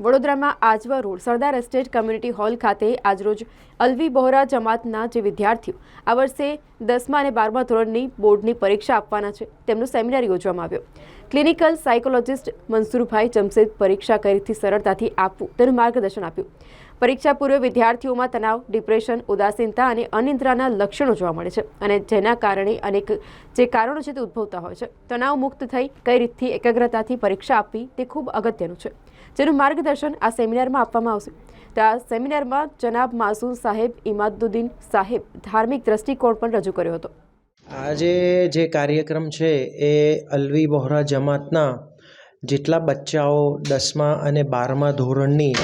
વડોદરામાં Ajwa road Sardar estate community hall ખાતે આજરોજ અલવી બોહરા જમાતના જે વિદ્યાર્થીઓ આ વર્ષે દસમા અને બારમા ધોરણની બોર્ડની પરીક્ષા આપવાના છે. તેમનો સેમિનાર યોજવામાં આવ્યો. ક્લિનિકલ સાયકોલોજિસ્ટ મનસુરભાઈ જમશેદ પરીક્ષા કઈ રીતથી સરળતાથી આપવું તેનું માર્ગદર્શન આપ્યું. પરીક્ષા પૂર્વે વિદ્યાર્થીઓમાં તણાવ, ડિપ્રેશન, ઉદાસીનતા અને અનિદ્રાના લક્ષણો જોવા મળે છે અને જેના કારણે અનેક જે કારણો છે તે ઉદ્ભવતા હોય છે. તણાવ મુક્ત થઈ કઈ રીતથી એકાગ્રતાથી પરીક્ષા આપવી તે ખૂબ અગત્યનું છે. જેનું માર્ગદર્શન આ સેમિનારમાં આપવામાં આવશે. તો આ સેમિનારમાં જનાબ માસૂમ સાહેબ, ઇમાદુદ્દીન સાહેબ ધાર્મિક દ્રષ્ટિકોણ પણ રજૂ કર્યો હતો. આજે જે કાર્યક્રમ છે એ અલવી બોહરા જમાતના જેટલા બચ્ચાઓ દસમા અને બારમા ધોરણની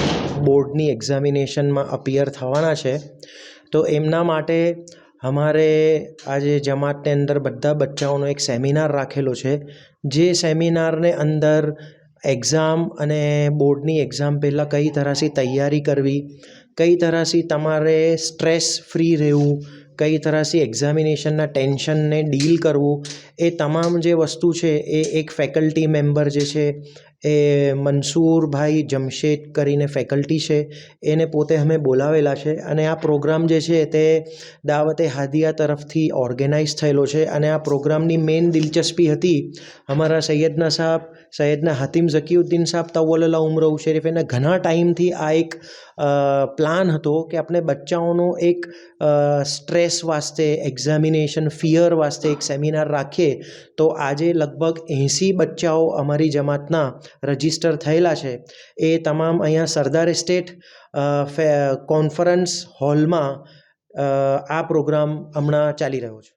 બોર્ડની એક્ઝામિનેશનમાં અપિયર થવાના છે, તો એમના માટે અમારે આજે જમાતની અંદર બધા બચ્ચાઓનો એક સેમિનાર રાખેલો છે. જે સેમિનારને અંદર એક્ઝામ અને બોર્ડની એક્ઝામ પહેલાં કઈ તરહથી તૈયારી કરવી? કઈ તરહથી તમારે સ્ટ્રેસ ફ્રી રહેવું, કઈ તરહથી એક્ઝામિનેશનના ટેન્શનને ડીલ કરવું, એ તમામ જે વસ્તુ છે એ એક ફેકલ્ટી મેમ્બર જે છે એ મનસુરભાઈ જમશેદ કરીને ફેકલ્ટી છે, એને પોતે અમે બોલાવેલા છે અને આ પ્રોગ્રામ જે છે તે દાવતે હાદિયા તરફથી ઓર્ગેનાઇઝ થયેલો છે અને આ પ્રોગ્રામની મેઇન દિલચસ્પી હતી અમારા સૈયદના સાહેબ, સૈયદના હતીમ ઝકીઉદ્દીન સાહેબ, તવલ્લા ઉમરઉ શરીફ, એના ઘણા ટાઈમથી આ એક પ્લાન હતો કે આપણે બચ્ચાઓનો એક સ્ટ્રેસ વાસ્તે, એક્ઝામિનેશન, ફિયર વાસ્તે એક સેમિનાર રાખીએ, તો આજે લગભગ એંસી બચ્ચાઓ અમારી જમાતના રજિસ્ટર થયેલા છે. એ તમામ અહીંયા સરદાર એસ્ટેટ કોન્ફરન્સ હોલમાં આ પ્રોગ્રામ હમણાં ચાલી રહ્યો છે.